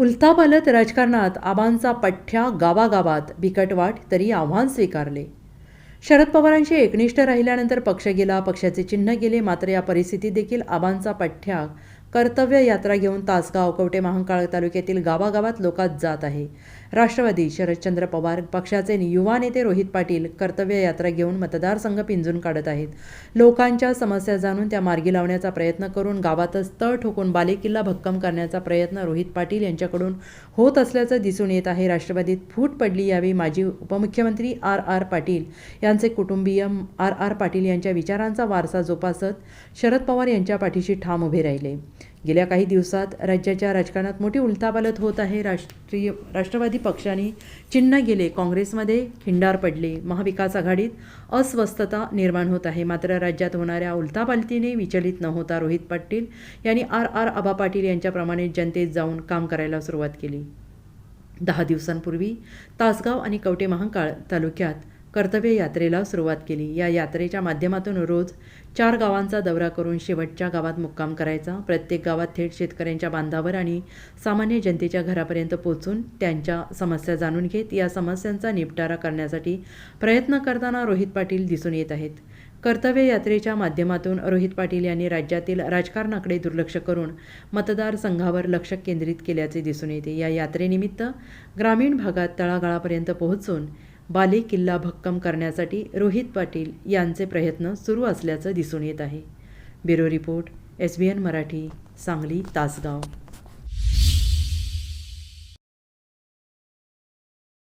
उलथापालथ राजकारणात आबांचा पठ्ठ्या गावागावात बिकटवाट तरी आव्हान स्वीकारले. शरद पवारांशी एकनिष्ठ राहिल्यानंतर पक्ष गेला पक्षाचे चिन्ह गेले मात्र या परिस्थितीत देखील आबांचा पठ्ठ्या कर्तव्य यात्रा घेऊन तासगाव कवटे महांकाळ तालुक्यातील गावागावात लोकात जात आहे. राष्ट्रवादी शरदचंद्र पवार पक्षाचे युवा नेते रोहित पाटील कर्तव्य यात्रा घेऊन मतदारसंघ पिंजून काढत आहेत. लोकांच्या समस्या जाणून त्या मार्गी लावण्याचा प्रयत्न करून गावातच तळ ठोकून बालेकिल्ला भक्कम करण्याचा प्रयत्न रोहित पाटील यांच्याकडून होत असल्याचं दिसून येत आहे. राष्ट्रवादीत फूट पडली यावेळी माजी उपमुख्यमंत्री आर आर पाटील यांचे कुटुंबीय आर आर पाटील यांच्या विचारांचा वारसा जोपासत शरद पवार यांच्या पाठीशी ठाम उभे राहिले. गेल्या काही दिवसात राज्याच्या राजकारणात मोठी उलथापालथ होत आहे. राष्ट्रीय राष्ट्रवादी पक्षाने चिन्ह गेले. काँग्रेसमध्ये खिंडार पडले. महाविकास आघाडीत अस्वस्थता निर्माण होत आहे. मात्र राज्यात होणाऱ्या उलथापालथीने विचलित न होता रोहित पाटील यांनी आर आर आबा पाटील यांच्याप्रमाणे जनतेत जाऊन काम करायला सुरुवात केली. दहा दिवसांपूर्वी तासगाव आणि कवटे महांकाळ तालुक्यात कर्तव्य यात्रेला सुरुवात केली. या यात्रेच्या माध्यमातून रोज चार गावांचा दौरा करून शेवटच्या गावात मुक्काम करायचा. प्रत्येक गावात थेट शेतकऱ्यांच्या बांधावर आणि सामान्य जनतेच्या घरापर्यंत पोहोचून त्यांच्या समस्या जाणून घेत या समस्यांचा निपटारा करण्यासाठी प्रयत्न करताना रोहित पाटील दिसून येत आहेत. कर्तव्य यात्रेच्या माध्यमातून रोहित पाटील यांनी राज्यातील राजकारणाकडे दुर्लक्ष करून मतदारसंघावर लक्ष केंद्रित केल्याचे दिसून येते. या यात्रेनिमित्त ग्रामीण भागात तळागाळापर्यंत पोहोचून बाले किल्ला भक्कम करण्यासाठी रोहित पाटील यांचे प्रयत्न सुरू असल्याचं दिसून येत आहे. Bureau report S B N Marathi Sangli Tasgaon.